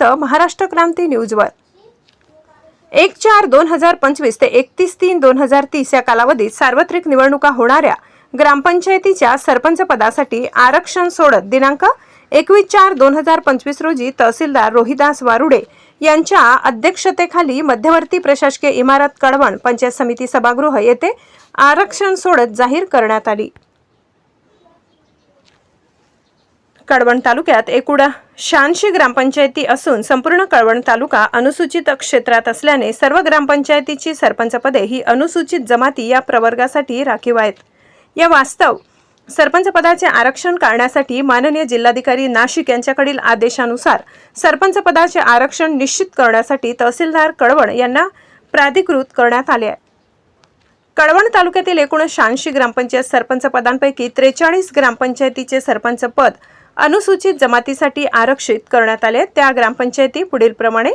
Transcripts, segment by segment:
महाराष्ट्र क्रांती न्यूजवर. एक चार दोन हजार पंचवीस ते एकतीस तीन दोन हजार तीस या कालावधीत सार्वत्रिक निवडणुका होणाऱ्या ग्रामपंचायतीच्या सरपंच पदासाठी आरक्षण सोडत दिनांक एकवीस चार दोन हजार पंचवीस रोजी तहसीलदार रोहिदास वारुडे यांच्या अध्यक्षतेखाली मध्यवर्ती प्रशासकीय इमारत कळवण पंचायत समिती सभागृह येथे आरक्षण सोडत जाहीर करण्यात आली. कळवण तालुक्यात एकूण शहाऐंशी ग्रामपंचायती असून संपूर्ण कळवण तालुका अनुसूचित क्षेत्रात असल्याने सर्व ग्रामपंचायतीची सरपंचपदे ही अनुसूचित जमाती या प्रवर्गासाठी राखीव आहेत. या वास्तव सरपंच पदाचे आरक्षण करण्यासाठी माननीय जिल्हाधिकारी नाशिक यांच्याकडील आदेशानुसार सरपंच पदाचे आरक्षण निश्चित करण्यासाठी तहसीलदार कळवण यांना प्राधिकृत करण्यात आले आहे. कळवण तालुक्यातील एकूण शहाऐंशी ग्रामपंचायत सरपंच पदांपैकी त्रेचाळीस ग्रामपंचायतीचे सरपंच पद अनुसूचित जमातीसाठी आरक्षित करण्यात आले. त्या ग्रामपंचायती पुढीलप्रमाणे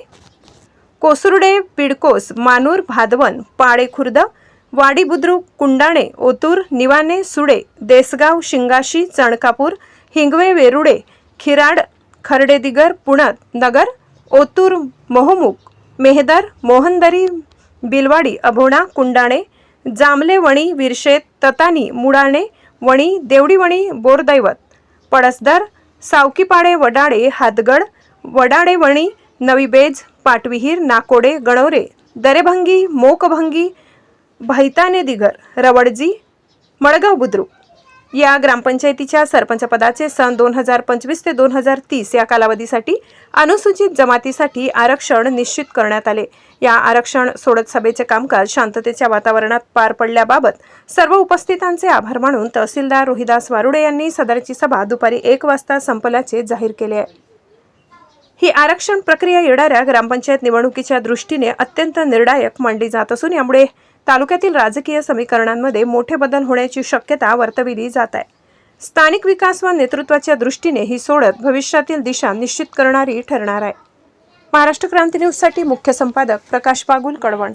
कोसुर्डे पिडकोस मानूर भादवन पाळे खुर्द वाडी बुद्रुक कुंडाणे ओतूर निवाने सुडे देसगाव शिंगाशी चणकापूर हिंगवे वेरुडे खिराड खर्डेदिगर पुणत नगर ओतूर मोहमुख मेहदर मोहनदरी बिलवाडी अभोणा कुंडाणे जामले वणी विरशेत ततानी मुडाणे वणी देवडीवणी बोरदैवत. पळसदर सावकीपाडे वडाळे हातगड वडाळे वणी नवीबेज पाटविहीर नाकोडे गणवरे दरेभंगी मोकभंगी भैताने दिगर रवडजी मडगाव बुद्रुक. या ग्रामपंचायतीच्या सरपंचपदाचे सन दोन हजार पंचवीस ते दोन हजार तीस या कालावधीसाठी अनुसूचित जमातीसाठी आरक्षण निश्चित करण्यात आले. या आरक्षण सोडत सभेचे कामकाज शांततेच्या वातावरणात पार पडल्याबाबत सर्व उपस्थितांचे आभार मानून तहसीलदार रोहिदास वारुडे यांनी सदरची सभा दुपारी एक वाजता संपल्याचे जाहीर केले आहे. ही आरक्षण प्रक्रिया येणाऱ्या ग्रामपंचायत निवडणुकीच्या दृष्टीने अत्यंत निर्णायक मानली जात असून यामुळे तालुक्यातील राजकीय समीकरणांमध्ये मोठे बदल होण्याची शक्यता वर्तविली जात आहे. स्थानिक विकास व नेतृत्वाच्या दृष्टीने ही सोडत भविष्यातील दिशा निश्चित करणारी ठरणार आहे. महाराष्ट्र क्रांती न्यूजसाठी मुख्य संपादक प्रकाश पागुल कळवण